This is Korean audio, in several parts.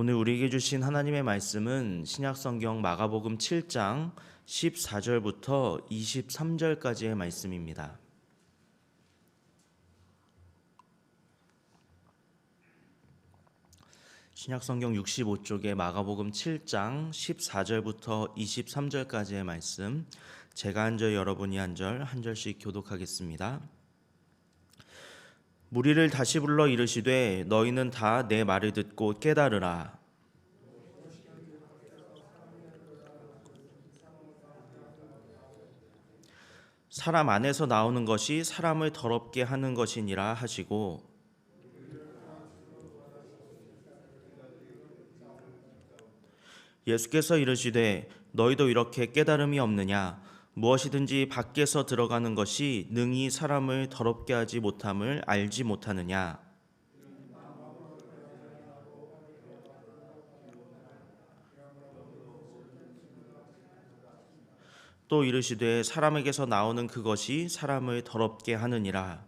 오늘 우리에게 주신 하나님의 말씀은 신약성경 마가복음 7장 14절부터 23절까지의 말씀입니다. 신약성경 65쪽의 마가복음 7장 14절부터 23절까지의 말씀 제가 한 절 여러분이 한 절 한 절씩 교독하겠습니다. 무리를 다시 불러 이르시되 너희는 다 내 말을 듣고 깨달으라. 사람 안에서 나오는 것이 사람을 더럽게 하는 것이니라 하시고. 예수께서 이르시되 너희도 이렇게 깨달음이 없느냐 무엇이든지 밖에서 들어가는 것이 능히 사람을 더럽게 하지 못함을 알지 못하느냐? 또 이르시되 사람에게서 나오는 그것이 사람을 더럽게 하느니라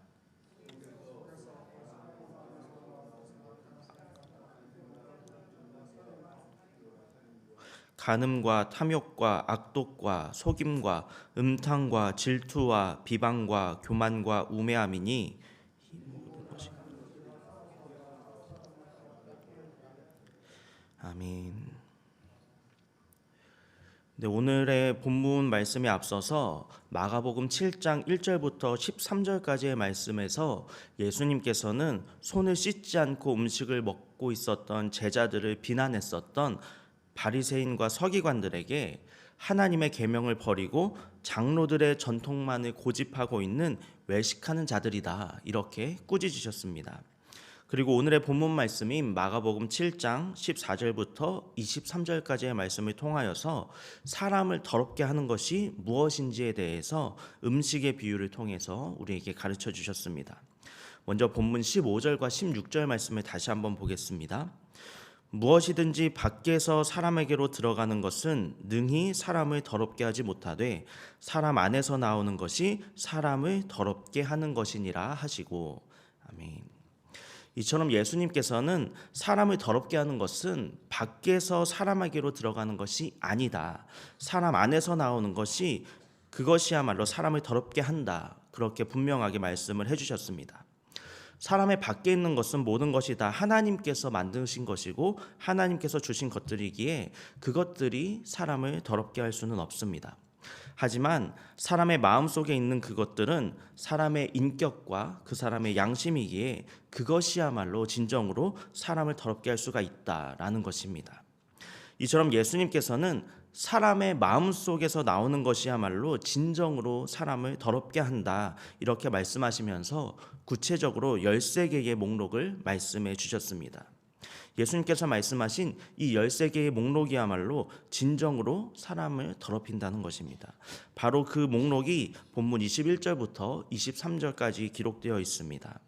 간음과 탐욕과 악독과 속임과 음탕과 질투와 비방과 교만과 우매함이니 아멘. 네, 오늘의 본문 말씀에 앞서서 마가복음 7장 1절부터 13절까지의 말씀에서 예수님께서는 손을 씻지 않고 음식을 먹고 있었던 제자들을 비난했었던 바리새인과 서기관들에게 하나님의 계명을 버리고 장로들의 전통만을 고집하고 있는 외식하는 자들이다 이렇게 꾸짖으셨습니다. 그리고 오늘의 본문 말씀인 마가복음 7장 14절부터 23절까지의 말씀을 통하여서 사람을 더럽게 하는 것이 무엇인지에 대해서 음식의 비유를 통해서 우리에게 가르쳐 주셨습니다. 먼저 본문 15절과 16절 말씀을 다시 한번 보겠습니다. 무엇이든지 밖에서 사람에게로 들어가는 것은 능히 사람을 더럽게 하지 못하되 사람 안에서 나오는 것이 사람을 더럽게 하는 것이니라 하시고 아멘. 이처럼 예수님께서는 사람을 더럽게 하는 것은 밖에서 사람에게로 들어가는 것이 아니다. 사람 안에서 나오는 것이 그것이야말로 사람을 더럽게 한다. 그렇게 분명하게 말씀을 해주셨습니다. 사람의 밖에 있는 것은 모든 것이 다 하나님께서 만드신 것이고 하나님께서 주신 것들이기에 그것들이 사람을 더럽게 할 수는 없습니다. 하지만 사람의 마음 속에 있는 그것들은 사람의 인격과 그 사람의 양심이기에 그것이야말로 진정으로 사람을 더럽게 할 수가 있다라는 것입니다. 이처럼 예수님께서는 사람의 마음 속에서 나오는 것이야말로 진정으로 사람을 더럽게 한다. 이렇게 말씀하시면서 구체적으로 13개의 목록을 말씀해 주셨습니다. 예수님께서 말씀하신 이 13개의 목록이야말로 진정으로 사람을 더럽힌다는 것입니다. 바로 그 목록이 본문 21절부터 23절까지 기록되어 있습니다.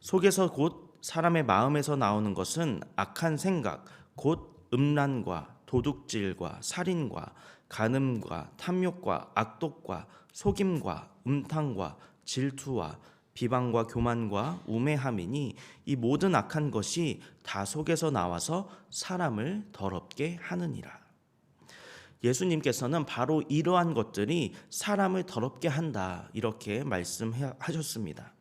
속에서 곧 사람의 마음에서 나오는 것은 악한 생각, 곧 음란과 도둑질과 살인과 간음과 탐욕과 악독과 속임과 음탕과 질투와 비방과 교만과 우매함이니 이 모든 악한 것이 다 속에서 나와서 사람을 더럽게 하느니라. 예수님께서는 바로 이러한 것들이 사람을 더럽게 한다 이렇게 말씀하셨습니다.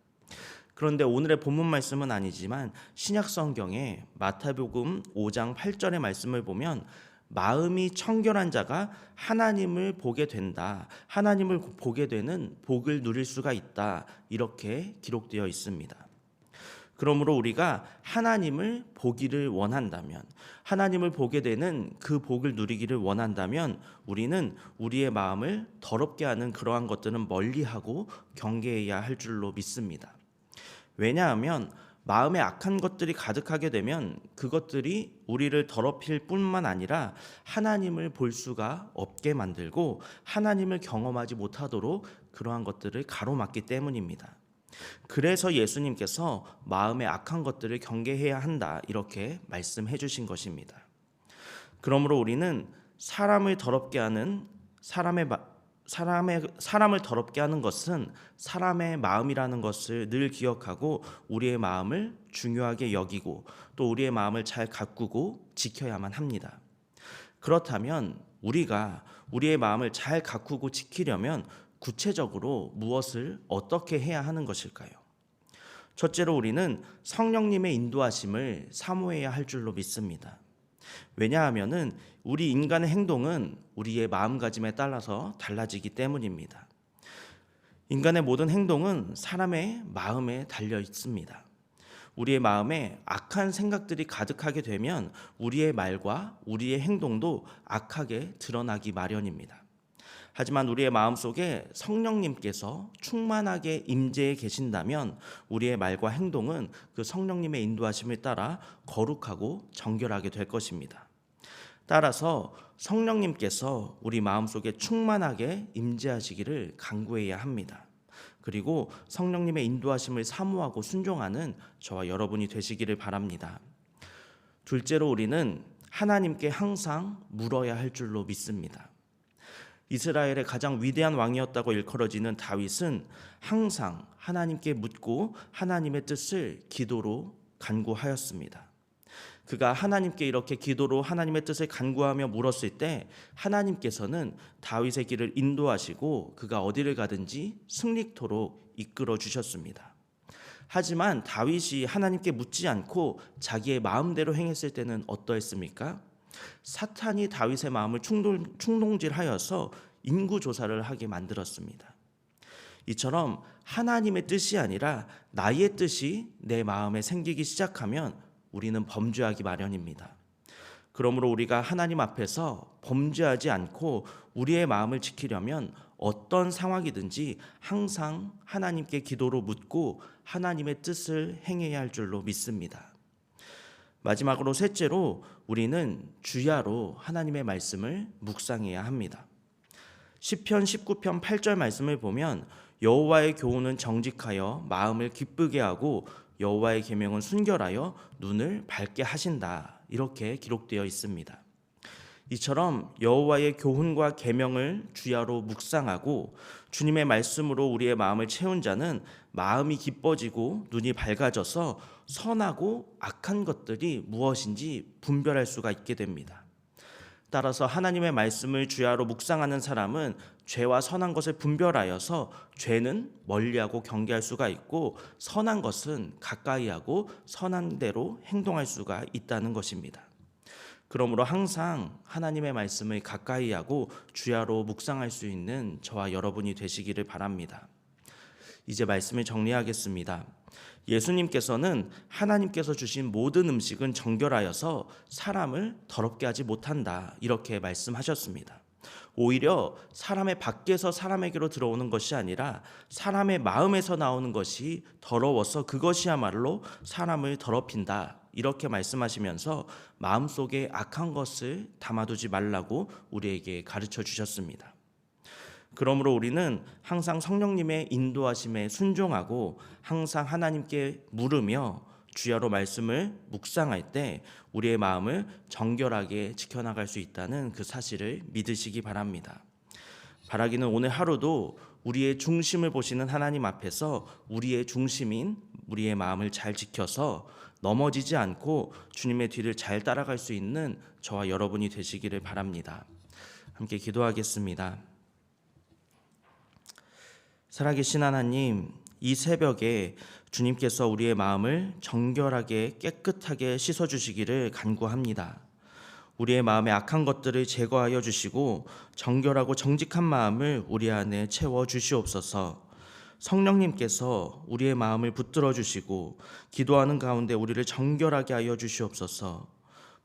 그런데 오늘의 본문 말씀은 아니지만 신약 성경에 마태복음 5장 8절의 말씀을 보면 마음이 청결한 자가 하나님을 보게 된다. 하나님을 보게 되는 복을 누릴 수가 있다. 이렇게 기록되어 있습니다. 그러므로 우리가 하나님을 보기를 원한다면, 하나님을 보게 되는 그 복을 누리기를 원한다면, 우리는 우리의 마음을 더럽게 하는 그러한 것들은 멀리하고 경계해야 할 줄로 믿습니다. 왜냐하면 마음에 악한 것들이 가득하게 되면 그것들이 우리를 더럽힐 뿐만 아니라 하나님을 볼 수가 없게 만들고 하나님을 경험하지 못하도록 그러한 것들을 가로막기 때문입니다. 그래서 예수님께서 마음에 악한 것들을 경계해야 한다 이렇게 말씀해 주신 것입니다. 그러므로 우리는 사람을 더럽게 하는 사람의 사람의 사람을 더럽게 하는 것은 사람의 마음이라는 것을 늘 기억하고 우리의 마음을 중요하게 여기고 또 우리의 마음을 잘 가꾸고 지켜야만 합니다. 그렇다면 우리가 우리의 마음을 잘 가꾸고 지키려면 구체적으로 무엇을 어떻게 해야 하는 것일까요? 첫째로 우리는 성령님의 인도하심을 사모해야 할 줄로 믿습니다. 왜냐하면은 우리 인간의 행동은 우리의 마음가짐에 따라서 달라지기 때문입니다. 인간의 모든 행동은 사람의 마음에 달려 있습니다. 우리의 마음에 악한 생각들이 가득하게 되면 우리의 말과 우리의 행동도 악하게 드러나기 마련입니다. 하지만 우리의 마음 속에 성령님께서 충만하게 임재해 계신다면 우리의 말과 행동은 그 성령님의 인도하심을 따라 거룩하고 정결하게 될 것입니다. 따라서 성령님께서 우리 마음 속에 충만하게 임재하시기를 간구해야 합니다. 그리고 성령님의 인도하심을 사모하고 순종하는 저와 여러분이 되시기를 바랍니다. 둘째로 우리는 하나님께 항상 물어야 할 줄로 믿습니다. 이스라엘의 가장 위대한 왕이었다고 일컬어지는 다윗은 항상 하나님께 묻고 하나님의 뜻을 기도로 간구하였습니다. 그가 하나님께 이렇게 기도로 하나님의 뜻을 간구하며 물었을 때 하나님께서는 다윗의 길을 인도하시고 그가 어디를 가든지 승리토록 이끌어 주셨습니다. 하지만 다윗이 하나님께 묻지 않고 자기의 마음대로 행했을 때는 어떠했습니까? 사탄이 다윗의 마음을 충동, 충동질하여서 인구 조사를 하게 만들었습니다. 이처럼 하나님의 뜻이 아니라 나의 뜻이 내 마음에 생기기 시작하면 우리는 범죄하기 마련입니다. 그러므로 우리가 하나님 앞에서 범죄하지 않고 우리의 마음을 지키려면 어떤 상황이든지 항상 하나님께 기도로 묻고 하나님의 뜻을 행해야 할 줄로 믿습니다. 마지막으로 셋째로 우리는 주야로 하나님의 말씀을 묵상해야 합니다. 시편 19편 8절 말씀을 보면 여호와의 교훈은 정직하여 마음을 기쁘게 하고 여호와의 계명은 순결하여 눈을 밝게 하신다. 이렇게 기록되어 있습니다. 이처럼 여호와의 교훈과 계명을 주야로 묵상하고 주님의 말씀으로 우리의 마음을 채운 자는 마음이 기뻐지고 눈이 밝아져서 선하고 악한 것들이 무엇인지 분별할 수가 있게 됩니다. 따라서 하나님의 말씀을 주야로 묵상하는 사람은 죄와 선한 것을 분별하여서 죄는 멀리하고 경계할 수가 있고 선한 것은 가까이하고 선한 대로 행동할 수가 있다는 것입니다. 그러므로 항상 하나님의 말씀을 가까이하고 주야로 묵상할 수 있는 저와 여러분이 되시기를 바랍니다. 이제 말씀을 정리하겠습니다. 예수님께서는 하나님께서 주신 모든 음식은 정결하여서 사람을 더럽게 하지 못한다. 이렇게 말씀하셨습니다. 오히려 사람의 밖에서 사람에게로 들어오는 것이 아니라 사람의 마음에서 나오는 것이 더러워서 그것이야말로 사람을 더럽힌다. 이렇게 말씀하시면서 마음속에 악한 것을 담아두지 말라고 우리에게 가르쳐 주셨습니다. 그러므로 우리는 항상 성령님의 인도하심에 순종하고 항상 하나님께 물으며 주야로 말씀을 묵상할 때 우리의 마음을 정결하게 지켜나갈 수 있다는 그 사실을 믿으시기 바랍니다. 바라기는 오늘 하루도 우리의 중심을 보시는 하나님 앞에서 우리의 중심인 우리의 마음을 잘 지켜서 넘어지지 않고 주님의 뒤를 잘 따라갈 수 있는 저와 여러분이 되시기를 바랍니다. 함께 기도하겠습니다. 살아계신 하나님, 이 새벽에 주님께서 우리의 마음을 정결하게 깨끗하게 씻어 주시기를 간구합니다. 우리의 마음의 악한 것들을 제거하여 주시고 정결하고 정직한 마음을 우리 안에 채워 주시옵소서. 성령님께서 우리의 마음을 붙들어 주시고 기도하는 가운데 우리를 정결하게 하여 주시옵소서.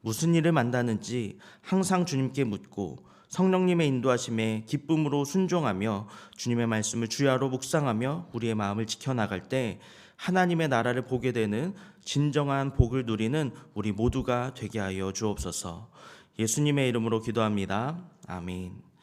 무슨 일을 만나는지 항상 주님께 묻고 성령님의 인도하심에 기쁨으로 순종하며 주님의 말씀을 주야로 묵상하며 우리의 마음을 지켜나갈 때 하나님의 나라를 보게 되는 진정한 복을 누리는 우리 모두가 되게 하여 주옵소서. 예수님의 이름으로 기도합니다. 아멘.